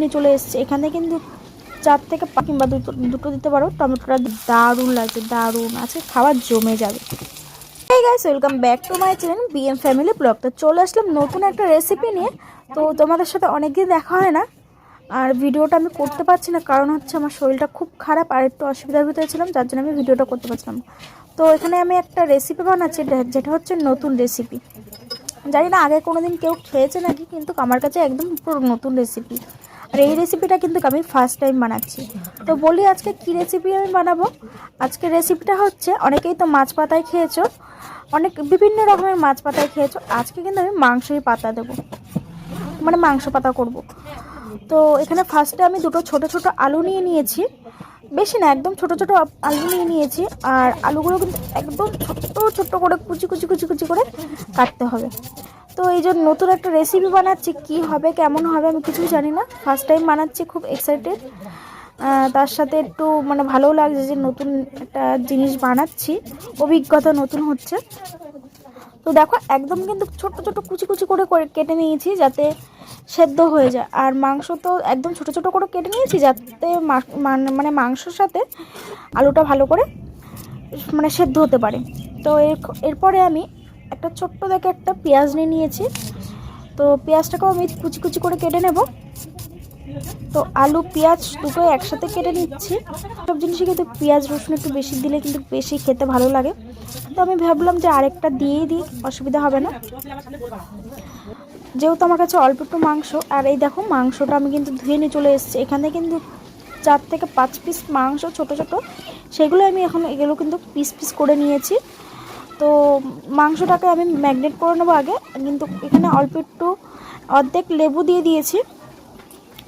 নিয়ে চলে এসেছি। এখানে কিন্তু চার থেকে পাঁচ কিংবা দুটো দুটো দিতে পারো। টমেটোটা দারুণ লাগছে, দারুণ। আছে খাবার জমে যাবে। এই guys welcome back to my channel BM family vlog তো চলে আসলাম নতুন একটা রেসিপি নিয়ে। তো তোমাদের সাথে অনেকদিন দেখা হয় না। আর ভিডিওটা আমি করতে পারছি না, কারণ হচ্ছে আমার শরীরটা খুব খারাপ আর একটু অসুবিধার ভিতরে ছিলাম, যার জন্য আমি ভিডিওটা করতে পারছিলাম তো এখানে আমি একটা রেসিপি বানাচ্ছি যেটা হচ্ছে নতুন রেসিপি জানি না, আগে কোনো দিন কেউ খেয়েছে নাকি, কিন্তু আমার কাছে একদম পুরো নতুন রেসিপি আর এই রেসিপিটা কিন্তু আমি ফার্স্ট টাইম বানাচ্ছি। তো বলি আজকে কি রেসিপি আমি বানাবো? আজকে রেসিপিটা হচ্ছে, অনেকেই তো মাছ পাতায় খেয়েছো, অনেক বিভিন্ন রকমের মাছ পাতায় খেয়েছো, আজকে কিন্তু আমি মাংসই পাতা দেবো। মানে মাংস পাতা করব। তো এখানে ফার্স্টে আমি দুটো ছোট ছোট আলু নিয়ে নিয়েছি। বেশি না, একদম ছোট ছোট আলু নিয়ে নিয়েছি। আর আলুগুলো কিন্তু একদম ছোট্ট ছোট্ট করে কুচি কুচি কুচি কুচি করে কাটতে হবে। তো এই জন্য নতুন একটা রেসিপি বানাচ্ছি, কি হবে, কেমন হবে, আমি কিছুই জানি না। ফার্স্ট টাইম বানাচ্ছি, খুব এক্সাইটেড তার সাথে একটু মানে ভালোও লাগছে যে নতুন একটা জিনিস বানাচ্ছি, অভিজ্ঞতা নতুন হচ্ছে। তো দেখো, একদম কিন্তু ছোট ছোট কুচি কুচি করে কেটে নিয়েছি যাতে সেদ্ধ হয়ে যায়। আর মাংস তো একদম ছোট ছোট করে কেটে নিয়েছি যাতে মানে- মানে মাংসর সাথে আলুটা ভালো করে মানে সেদ্ধ হতে পারে। তো এরপরে আমি একটা ছোট্ট দেখে একটা পেঁয়াজ নিয়ে নিয়েছি। তো পেঁয়াজটাকেও আমি কুচি কুচি করে কেটে নেব। তো আলু, পেঁয়াজ দুটো একসাথে কেটে নিচ্ছি। সব জিনিসই কিন্তু পেঁয়াজ, রসুন একটু বেশি দিলে কিন্তু বেশি খেতে ভালো লাগে। তো আমি ভাবলাম যে আরেকটা দিয়েই দিই, অসুবিধা হবে না। যেহেতু আমার কাছে অল্প একটু মাংস, আর এই দেখো মাংসটা আমি কিন্তু ধুয়ে নিয়ে চলে এসেছি। এখানে কিন্তু চার থেকে পাঁচ পিস মাংস ছোট ছোট। সেগুলো আমি এখন এগুলো কিন্তু পিস পিস করে নিয়েছি। তো মাংসটাকে আমি ম্যাগনেট করে নেব আগে, কিন্তু এখানে অল্প একটু অর্ধেক লেবু দিয়ে দিয়েছি।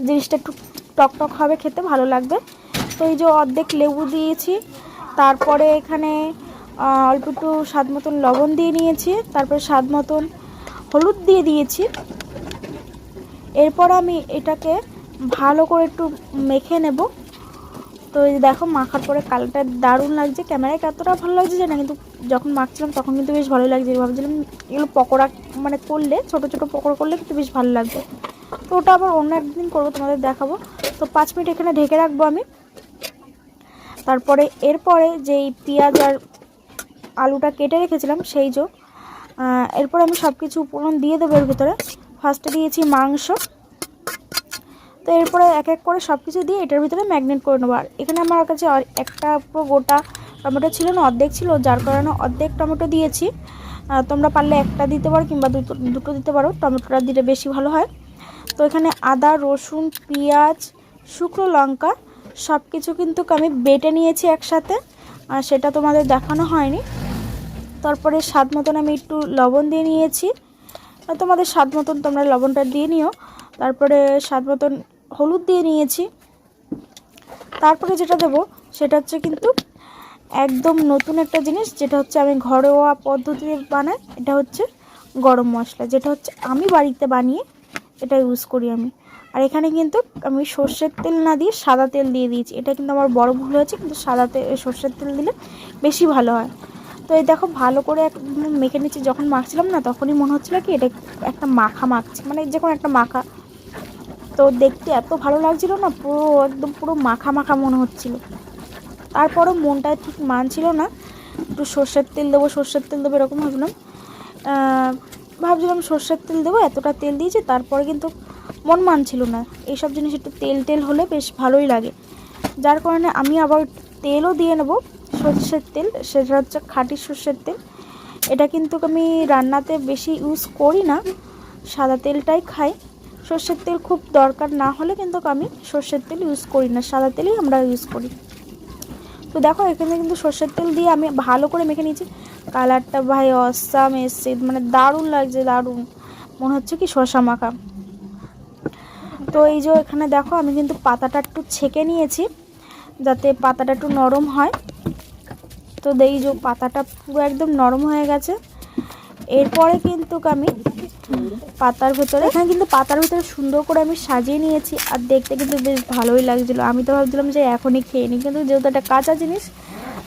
জিনিসটা একটু টক টক হবে খেতে, ভালো লাগবে। তো এই যে অর্ধেক লেবু দিয়েছি, তারপরে এখানে অল্প একটু স্বাদ মতন লবণ দিয়ে নিয়েছি, তারপরে স্বাদ মতন হলুদ দিয়ে দিয়েছি। এরপর আমি এটাকে ভালো করে একটু মেখে নেব। তো এই দেখো, মাখার পরে কালারটা দারুণ লাগছে। ক্যামেরায় কতটা ভালো লাগছে জানা কিন্তু যখন মাখছিলাম তখন কিন্তু বেশ ভালো লাগছে। ভাবছিলাম এগুলো পকোড়া মানে করলে ছোট ছোট পকোড়া করলে কিন্তু বেশ ভালো লাগবে। তো ওটা আবার অন্য একদিন করব তোমাদের দেখাবো। তো পাঁচ মিনিট এখানে ঢেকে রাখব আমি। তারপরে এরপরে যেই পেঁয়াজ আর আলুটা কেটে রেখেছিলাম সেই আহ, এরপর আমি সব কিছু উপকরণ দিয়ে দেবো এর ভিতরে। ফার্স্টে দিয়েছি মাংস। তো এরপরে এক এক করে সব কিছু দিয়ে এটার ভিতরে ম্যাগনেট করে নেব। আর এখানে আমার কাছে একটা পুরো গোটা টমেটো ছিল না, অর্ধেক ছিল, যার কারণে অর্ধেক টমেটো দিয়েছি। তোমরা পারলে একটা দিতে পারো কিংবা দুটো দিতে পারো, টমেটোটা দিলে বেশি ভালো হয়। তো এখানে আদা, রসুন, পেঁয়াজ, শুকনো লঙ্কা সব কিছু কিন্তু আমি বেটে নিয়েছি একসাথে, আর সেটা তোমাদের দেখানো হয়নি। তারপরে স্বাদ মতন আমি একটু লবণ দিয়ে নিয়েছি। তোমাদের স্বাদ মতন তোমরা লবণটা দিয়ে নিও। তারপরে স্বাদ মতন হলুদ দিয়ে নিয়েছি। তারপরে যেটা দেবো, সেটা হচ্ছে কিন্তু একদম নতুন একটা জিনিস, যেটা হচ্ছে আমি ঘরোয়া পদ্ধতিতে বানাই, এটা হচ্ছে গরম মশলা, যেটা হচ্ছে আমি বাড়িতে বানিয়ে এটা ইউজ করি আমি। আর এখানে কিন্তু আমি সর্ষের তেল না দিয়ে সাদা তেল দিয়ে দিয়েছি। এটা কিন্তু আমার বড় ভুল হয়েছে, কিন্তু সাদা তেল সর্ষের তেল দিলে বেশি ভালো হয়। তো এই দেখো, ভালো করে এক মেখে নিচ্ছি। যখন মাখছিলাম না, তখনই মনে হচ্ছিল কি, এটা একটা মাখা মাখছি মানে যে কোনো একটা মাখা। তো দেখতে এত ভালো লাগছিল না, পুরো একদম পুরো মাখা মাখা মনে হচ্ছিল। তারপরও মনটা ঠিক মানছিল না। একটু সর্ষের তেল দেবো, সর্ষের তেল দেবো এরকম ভাবলাম। ভাবছিলাম সর্ষের তেল দেবো, এতটা তেল দিয়েছি, তারপরে কিন্তু মন মানছিল না। এইসব জিনিস একটু তেল তেল হলে বেশ ভালোই লাগে। যার কারণে আমি আবার তেলও দিয়ে নেব, সর্ষের তেল, সেটা হচ্ছে খাঁটি সর্ষের তেল। এটা কিন্তু আমি রান্নাতে বেশি ইউজ করি না, সাদা তেলটাই খাই। সর্ষের তেল খুব দরকার না হলে কিন্তু আমি সর্ষের তেল ইউজ করি না, সাদা তেলই আমরা ইউজ করি। তো দেখো, এখানে কিন্তু সর্ষের তেল দিয়ে আমি ভালো করে মেখে নিয়েছি। কালারটা ভাই অসাম এসছে মানে দারুণ লাগছে, দারুণ। মনে হচ্ছে কি শসা মাখা। তো এই যে এখানে দেখো, আমি কিন্তু পাতাটা একটু ছেঁকে নিয়েছি, যাতে পাতাটা একটু নরম হয়। তো এই যে পাতাটা পুরো একদম নরম হয়ে গেছে। এরপরে কিন্তু আমি পাতার ভেতরে। এখানে কিন্তু পাতার ভেতরে সুন্দর করে আমি সাজিয়ে নিয়েছি আর দেখতে কিন্তু বেশ ভালোই লাগছিল। আমি তো ভাবছিলাম যে এখনই খেয়ে নিই, কিন্তু যেহেতু একটা কাঁচা জিনিস,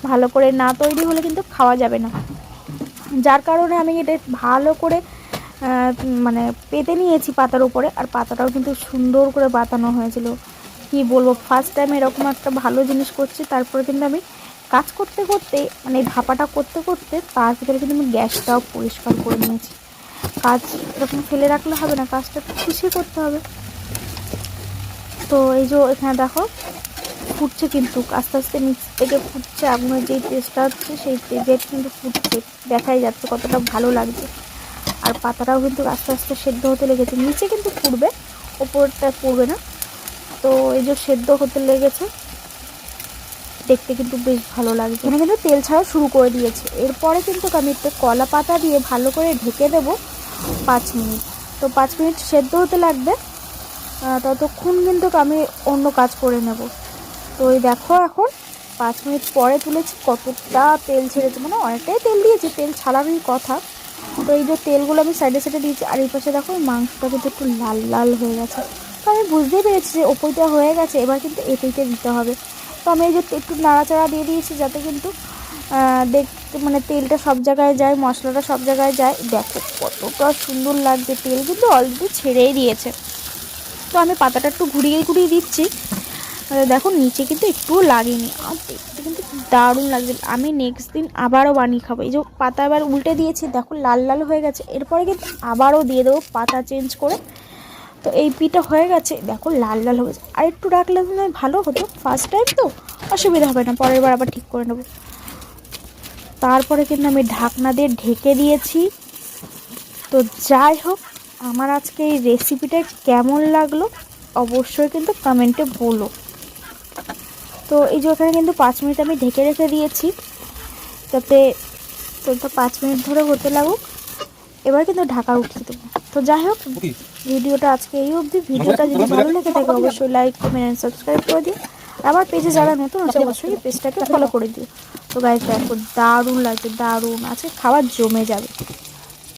ভালো করে না তৈরি হলে কিন্তু খাওয়া যাবে না। যার কারণে আমি এটা ভালো করে মানে পেতে নিয়েছি পাতার উপরে আর পাতাটাও কিন্তু সুন্দর করে বাতানো হয়েছিল। কি বলব ফার্স্ট টাইম এরকম একটা ভালো জিনিস করছি, তারপরে কিন্তু আমি কাজ করতে করতে মানে ভাপাটা করতে করতে তার ভিতরে কিন্তু আমি গ্যাসটাও পরিষ্কার করে নিয়েছি। কাজ এরকম ফেলে রাখলে হবে না, কাজটা খুশি করতে হবে। তো এই যে এখানে দেখো, ফুটছে কিন্তু, আস্তে আস্তে নিচ থেকে ফুটছে, আগুনের যেই টেস্টটা হচ্ছে, সেই তেজের কিন্তু ফুটছে, দেখাই যাচ্ছে কতটা ভালো লাগছে। আর পাতাটাও কিন্তু আস্তে আস্তে সেদ্ধ হতে লেগেছে, নিচে কিন্তু পুড়বে, ওপরটা পুড়বে না। তো এই যে সেদ্ধ হতে লেগেছে, দেখতে কিন্তু বেশ ভালো লাগছে। এখানে কিন্তু তেল ছাড়া শুরু করে দিয়েছে। এরপরে কিন্তু আমি একটু কলা পাতা দিয়ে ভালো করে ঢেকে দেবো। পাঁচ মিনিট। তো পাঁচ মিনিট সেদ্ধ হতে লাগবে। ততক্ষণ কিন্তু আমি অন্য কাজ করে নেব। তো এই দেখো এখন পাঁচ মিনিট পরে তুলেছি, কতটা তেল ছেড়েছে। মানে অনেকটাই তেল দিয়েছি, তেল ছাড়ারই কথা। তো এই যে তেলগুলো আমি সাইডে সাইডে দিয়েছি, আর এই পাশে দেখো মাংসটা কিন্তু একটু লাল লাল হয়ে গেছে। তো আমি বুঝতেই পেরেছি যে ওপরটা হয়ে গেছে, এবার কিন্তু এপিতে দিতে হবে। তো আমি এই যে একটু নাড়াচাড়া দিয়ে দিয়েছি, যাতে কিন্তু দেখতে মানে তেলটা সব জায়গায় যায়, মশলাটা সব জায়গায় যায়। দেখো কতটা সুন্দর লাগছে তেল, কিন্তু অলরেডি ছেড়েই দিয়েছে। তো আমি পাতাটা একটু ঘুরিয়ে ঘুরিয়ে দিচ্ছি। দেখো নিচে কিন্তু একটুও লাগেনি। আর দেখতে কিন্তু দারুণ লাগছে। আমি নেক্সট দিন আবারও বানিয়ে খাব। এই যে পাতা এবার উল্টে দিয়েছি, দেখো লাল লাল হয়ে গেছে। এরপরে কিন্তু আবারও দিয়ে দেবো পাতা চেঞ্জ করে। তো এই পিঠা হয়ে গেছে, দেখো লাল লাল হয়ে গেছে। আর একটু রাখলে ভালো হতো। ফার্স্ট টাইম তো, অসুবিধা হবে না, পরের বার আবার ঠিক করে নেব। তারপরে কিন্তু আমি ঢাকনা দিয়ে ঢেকে দিয়েছি। তো যাই হোক আমার আজকে এই রেসিপিটা কেমন লাগল অবশ্যই কিন্তু কমেন্টে বলো। তো এই যে ওখানে কিন্তু পাঁচ মিনিট আমি ঢেকে রেখে দিয়েছি। যাতে তেলটা পাঁচ মিনিট ধরে হতে লাগুক এবার কিন্তু ঢাকা উঠিয়ে দেবো। তো যাই হোক ভিডিওটা আজকে এই অবধি। ভিডিওটা যদি ভালো লেগে থাকে অবশ্যই লাইক কমেন্ট অ্যান্ড সাবস্ক্রাইব করে দিও। আমার পেজে যারা নতুন আছে অবশ্যই পেজটাকে ফলো করে দিও। তো গাইজ দেখো দারুণ লাগছে দারুণ। আজকে খাবার জমে যাবে।